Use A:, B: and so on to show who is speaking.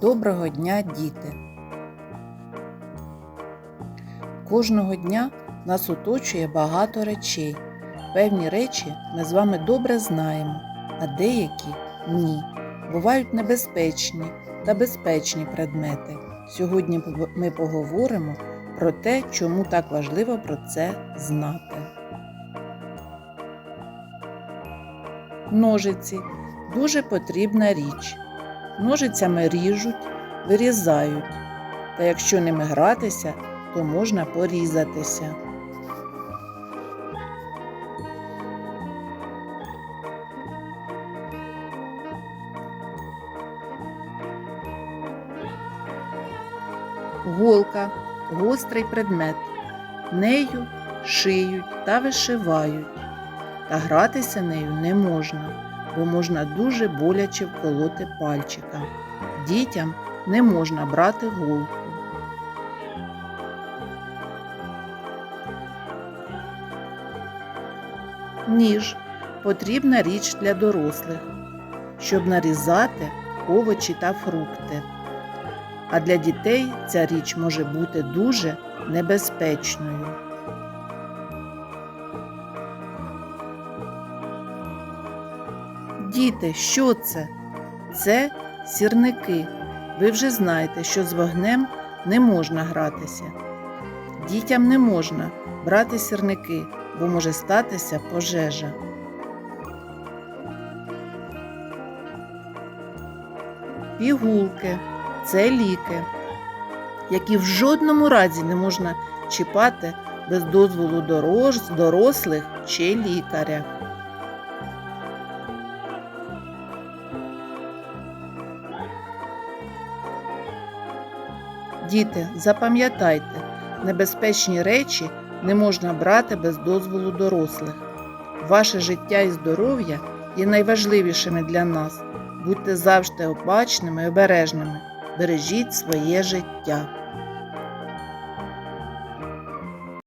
A: Доброго дня, діти! Кожного дня нас оточує багато речей. Певні речі ми з вами добре знаємо, а деякі ні. Бувають небезпечні та безпечні предмети. Сьогодні ми поговоримо про те, чому так важливо про це знати. Ножиці дуже потрібна річ. Ножицями ріжуть, вирізають, та якщо ними гратися, то можна порізатися. Голка гострий предмет. Нею шиють та вишивають, та гратися нею не можна бо можна дуже боляче вколоти пальчика. Дітям не можна брати голку. Ніж потрібна річ для дорослих, щоб нарізати овочі та фрукти. А для дітей ця річ може бути дуже небезпечною. Діти, що це? Це сірники. Ви вже знаєте, що з вогнем не можна гратися. Дітям не можна брати сірники, бо може статися пожежа. Пігулки це ліки, які в жодному разі не можна чіпати без дозволу дорослих чи лікаря. Діти, запам'ятайте, небезпечні речі не можна брати без дозволу дорослих. Ваше життя і здоров'я є найважливішими для нас. Будьте завжди обачними і обережними. Бережіть своє життя.